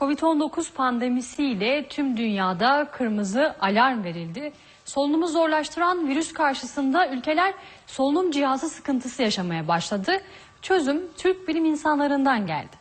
Covid-19 pandemisiyle tüm dünyada kırmızı alarm verildi. Solunumu zorlaştıran virüs karşısında ülkeler solunum cihazı sıkıntısı yaşamaya başladı. Çözüm Türk bilim insanlarından geldi.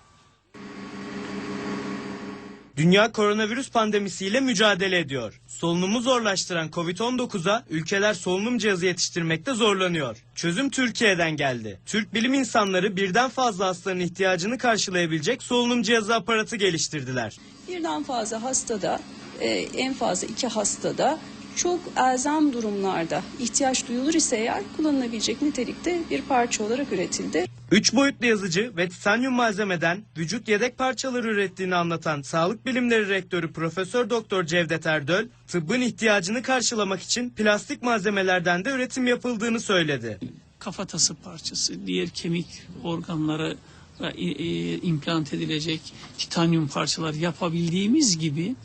Dünya koronavirüs pandemisiyle mücadele ediyor. Solunumu zorlaştıran Covid-19'a ülkeler solunum cihazı yetiştirmekte zorlanıyor. Çözüm Türkiye'den geldi. Türk bilim insanları birden fazla hastanın ihtiyacını karşılayabilecek solunum cihazı aparatı geliştirdiler. Birden fazla hastada, e, en fazla iki hastada çok elzem durumlarda ihtiyaç duyulur ise eğer kullanılabilecek nitelikte bir parça olarak üretildi. 3 boyutlu yazıcı ve titanyum malzemeden vücut yedek parçaları ürettiğini anlatan Sağlık Bilimleri Rektörü Profesör Doktor Cevdet Erdöl, tıbbın ihtiyacını karşılamak için plastik malzemelerden de üretim yapıldığını söyledi. kafatası parçası, diğer kemik organlara e, e, implant edilecek titanyum parçalar yapabildiğimiz gibi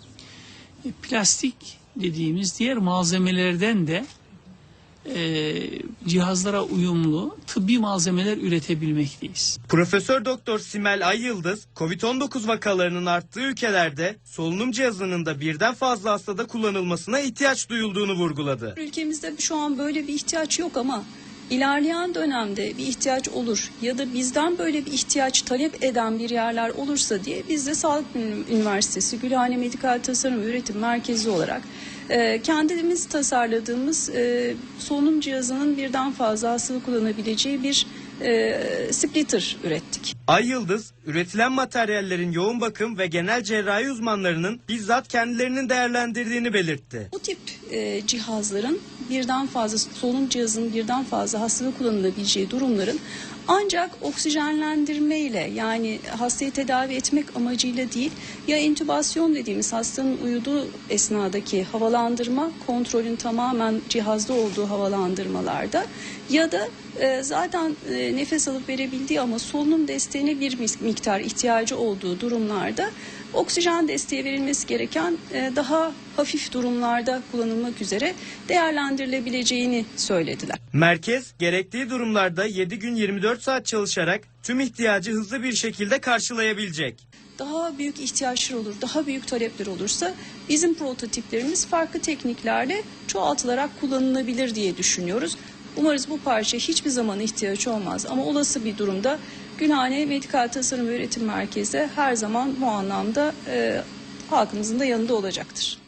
e, plastik dediğimiz diğer malzemelerden de e, cihazlara uyumlu tıbbi malzemeler üretebilmekteyiz. Profesör Doktor Simel Ay Yıldız, Covid-19 vakalarının arttığı ülkelerde solunum cihazının da birden fazla hastada kullanılmasına ihtiyaç duyulduğunu vurguladı. Ülkemizde şu an böyle bir ihtiyaç yok ama ilerleyen dönemde bir ihtiyaç olur ya da bizden böyle bir ihtiyaç talep eden bir yerler olursa diye biz de Sağlık Üniversitesi Gülhane Medikal Tasarım Üretim Merkezi olarak e, kendimiz tasarladığımız e, solunum cihazının birden fazla hastalık kullanabileceği bir e, splitter ürettik. Ay Yıldız, üretilen materyallerin yoğun bakım ve genel cerrahi uzmanlarının bizzat kendilerinin değerlendirdiğini belirtti. Bu tip e, cihazların birden fazla solunum cihazının birden fazla hastalık kullanılabileceği durumların ancak oksijenlendirme ile yani hastayı tedavi etmek amacıyla değil ya intübasyon dediğimiz hastanın uyuduğu esnadaki havalandırma kontrolün tamamen cihazda olduğu havalandırmalarda ya da e, zaten e, nefes alıp verebildiği ama solunum desteğine bir miktar ihtiyacı olduğu durumlarda oksijen desteği verilmesi gereken e, daha hafif durumlarda kullanılmak üzere değerlendirilebileceğini söylediler. Merkez, gerektiği durumlarda 7 gün 24 saat çalışarak tüm ihtiyacı hızlı bir şekilde karşılayabilecek. Daha büyük ihtiyaçlar olur, daha büyük talepler olursa bizim prototiplerimiz farklı tekniklerle çoğaltılarak kullanılabilir diye düşünüyoruz. Umarız bu parça hiçbir zaman ihtiyaç olmaz ama olası bir durumda Gülhane Medikal Tasarım ve Üretim Merkezi her zaman bu anlamda e, halkımızın da yanında olacaktır.